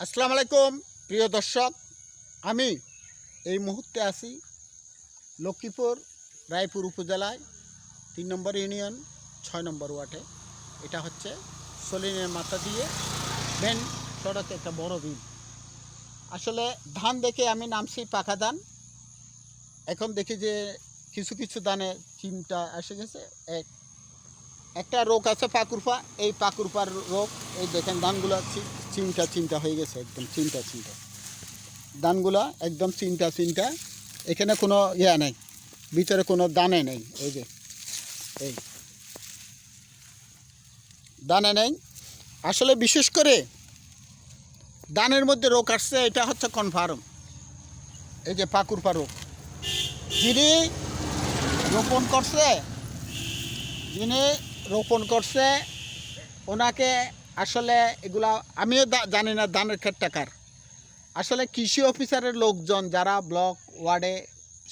আসসালামু আলাইকুম, প্রিয় দর্শক। আমি এই মুহূর্তে আছি লক্ষ্মীপুর, রায়পুর উপজেলায়, তিন নম্বর ইউনিয়ন, ছয় নম্বর ওয়ার্ডে। এটা হচ্ছে সলিনের মাথা দিয়ে মেন সড়কে একটা বড় বিল। আসলে ধান দেখে আমি নামছি পাকা ধান। এখন দেখি যে কিছু কিছু ধানে চিমটা এসে গেছে। এক একটা রোগ আছে পাকুরপা এই পাকুরপার রোগ, এই দেখেন ধানগুলো চি- চিমটা চিন্তা হয়ে গেছে একদম, চিন্তা চিন্তা। ধানগুলো একদম চিন্তা চিন্তা। এখানে কোনো ইয়া নেই, ভিতরে কোনো দানে নেই, এই যে, এই। দানে নেই। আসলে বিশেষ করে দানের মধ্যে রোগ আসছে, এটা হচ্ছে কনফার্ম এই যে পাকুরপা রোগ যিনি রোপণ করছে, যিনি রোপণ করছে, ওনাকে আসলে এগুলা আমিও জানি না ধানের ক্ষেতটা কার। আসলে কৃষি অফিসারের লোকজন যারা ব্লক ওয়ার্ডে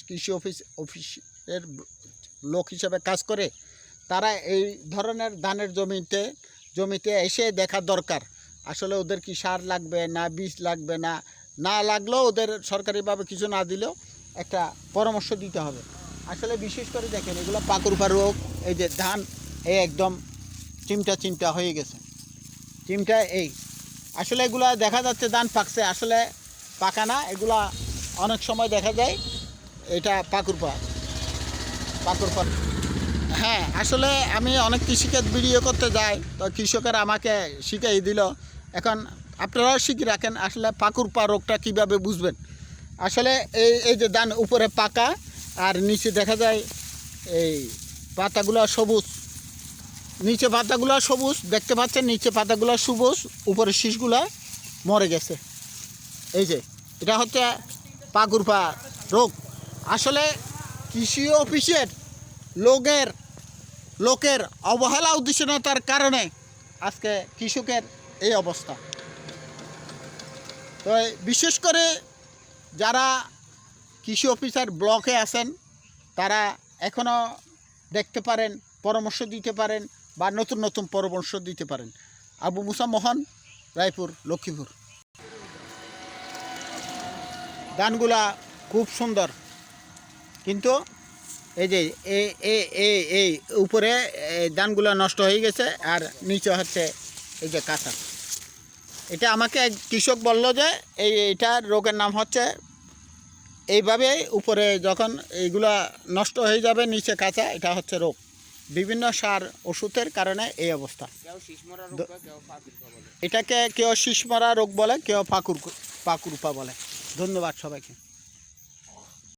কৃষি অফিস, অফিসের লোক হিসেবে কাজ করে, তারা এই ধরনের ধানের জমিতে জমিতে এসে দেখা দরকার। আসলে ওদের কি সার লাগবে না, বীজ লাগবে না না লাগলেও ওদের সরকারিভাবে কিছু না দিলেও একটা পরামর্শ দিতে হবে। আসলে বিশেষ করে দেখেন, এগুলো পাকুরপা রোগ এই যে ধান, এই একদম চিমটা চিমটা হয়ে গেছে। চিমটা এই। আসলে এগুলা দেখা যাচ্ছে ধান পাকছে, আসলে পাকা না, এগুলা অনেক সময় দেখা যায় এটা পাকুরপা পাকুরপা হ্যাঁ আসলে আমি অনেক কৃষিকাজ ভিডিও করতে যাই, তো কৃষকের আমাকে শিখাই দিল। এখন আপনারাও শিখে রাখেন, আসলে পাকুরপা রোগটা কীভাবে বুঝবেন। আসলে এই এই যে ধান উপরে পাকা, আর নিচে দেখা যায় এই পাতাগুলো সবুজ। নিচে পাতাগুলো সবুজ, দেখতে পাচ্ছেন নিচে পাতাগুলো সবুজ, উপরে শীষগুলো মরে গেছে। এই যে, এটা হচ্ছে পাকুরপা রোগ। আসলে কৃষি অফিসের লোকের লোকের অবহেলা উদ্দেশ্যতার কারণে আজকে কৃষকের এই অবস্থা। তো বিশেষ করে যারা কৃষি অফিসার ব্লকে আছেন, তারা এখনও দেখতে পারেন, পরামর্শ দিতে পারেন বা নতুন নতুন পরামর্শ দিতে পারেন। আবু মুসা মোহন, রায়পুর, লক্ষ্মীপুর। গানগুলা খুব সুন্দর। কিন্তু এই যে এই উপরে ধানগুলো নষ্ট হয়ে গেছে আর নিচে হচ্ছে এই যে কাঁচা। এটা আমাকে এক কৃষক বলল যে, এই এটার রোগের নাম হচ্ছে এইভাবে উপরে যখন এইগুলা নষ্ট হয়ে যাবে নিচে কাঁচা, এটা হচ্ছে রোগ। বিভিন্ন সার ওষুধের কারণে এই অবস্থা। এটাকে কেউ শিশমরা রোগ বলে কেউ পাকুর পাকুরপা বলে। ধন্যবাদ সবাইকে।